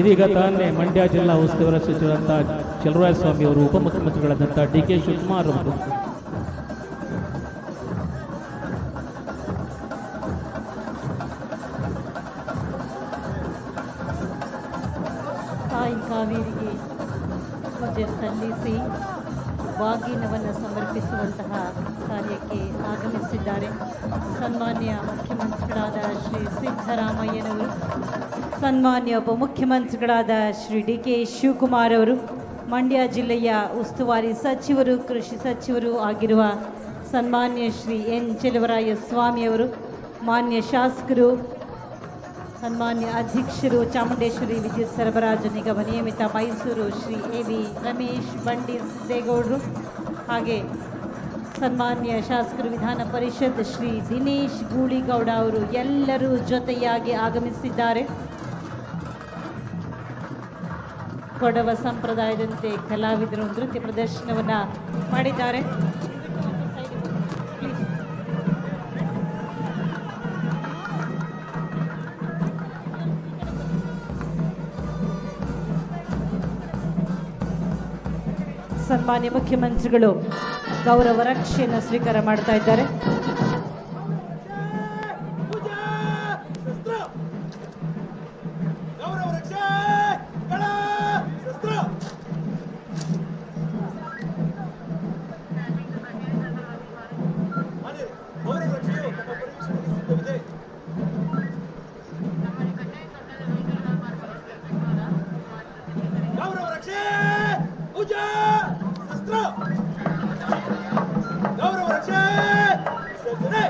ಇದೀಗ ತಾನೇ ಮಂಡ್ಯ ಜಿಲ್ಲಾ ಉಸ್ತುವಾರಿ ಚಲರಾಯ ಸ್ವಾಮಿ ಅವರು ಉಪಮುಖ್ಯಮಂತ್ರಿಗಳಾದಂಥ ಡಿ ಕೆ ಶಿವಕುಮಾರ್ ಅವರು. ತಾಯಿ ಕಾವೇರಿಗೆ ಪೂಜೆ ಸಲ್ಲಿಸಿ ಬಾಗಿನವನ್ನು ಸಮರ್ಪಿಸುವಂತಹ ಕಾರ್ಯಕ್ಕೆ ಆಗಮಿಸಿದ್ದಾರೆ. ಸನ್ಮಾನ್ಯ ಮುಖ್ಯಮಂತ್ರಿಗಳಾದ ಶ್ರೀ ಸಿದ್ದರಾಮಯ್ಯನವರು. ಸನ್ಮಾನ್ಯ ಉಪಮುಖ್ಯಮಂತ್ರಿಗಳಾದ ಶ್ರೀ ಡಿ ಕೆ ಶಿವಕುಮಾರ್ ಅವರು, ಮಂಡ್ಯ ಜಿಲ್ಲೆಯ ಉಸ್ತುವಾರಿ ಸಚಿವರು, ಕೃಷಿ ಸಚಿವರು ಆಗಿರುವ ಸನ್ಮಾನ್ಯ ಶ್ರೀ ಎನ್ ಚೆಲುವರಾಯ ಸ್ವಾಮಿಯವರು ಮಾನ್ಯ ಶಾಸಕರು, ಸನ್ಮಾನ್ಯ ಅಧ್ಯಕ್ಷರು, ಚಾಮುಂಡೇಶ್ವರಿ ವಿದ್ಯುತ್ ಸರಬರಾಜು ನಿಗಮ ನಿಯಮಿತ ಮೈಸೂರು ಶ್ರೀ ಎ ವಿ ರಮೇಶ್ ಬಂಡಿ ಸಿದ್ದೇಗೌಡರು ಹಾಗೆ ಸನ್ಮಾನ್ಯ ಶಾಸಕರು ವಿಧಾನ ಪರಿಷತ್ ಶ್ರೀ ದಿನೇಶ್ ಗೂಳಿಗೌಡ ಅವರು ಎಲ್ಲರೂ ಜೊತೆಯಾಗಿ ಆಗಮಿಸಿದ್ದಾರೆ. ಕೊಡವ ಸಂಪ್ರದಾಯದಂತೆ ಕಲಾವಿದರು ನೃತ್ಯ ಪ್ರದರ್ಶನವನ್ನು ಮಾಡಿದ್ದಾರೆ. ಸನ್ಮಾನ್ಯ ಮುಖ್ಯಮಂತ್ರಿಗಳು ಗೌರವ ರಕ್ಷೆಯನ್ನು ಸ್ವೀಕಾರ ಮಾಡ್ತಾ ಇದ್ದಾರೆ. ಪೂಜಾ ಶಸ್ತ್ರ ಗೌರವ ರಕ್ಷೆ ವಿಸರ್ಜನೆ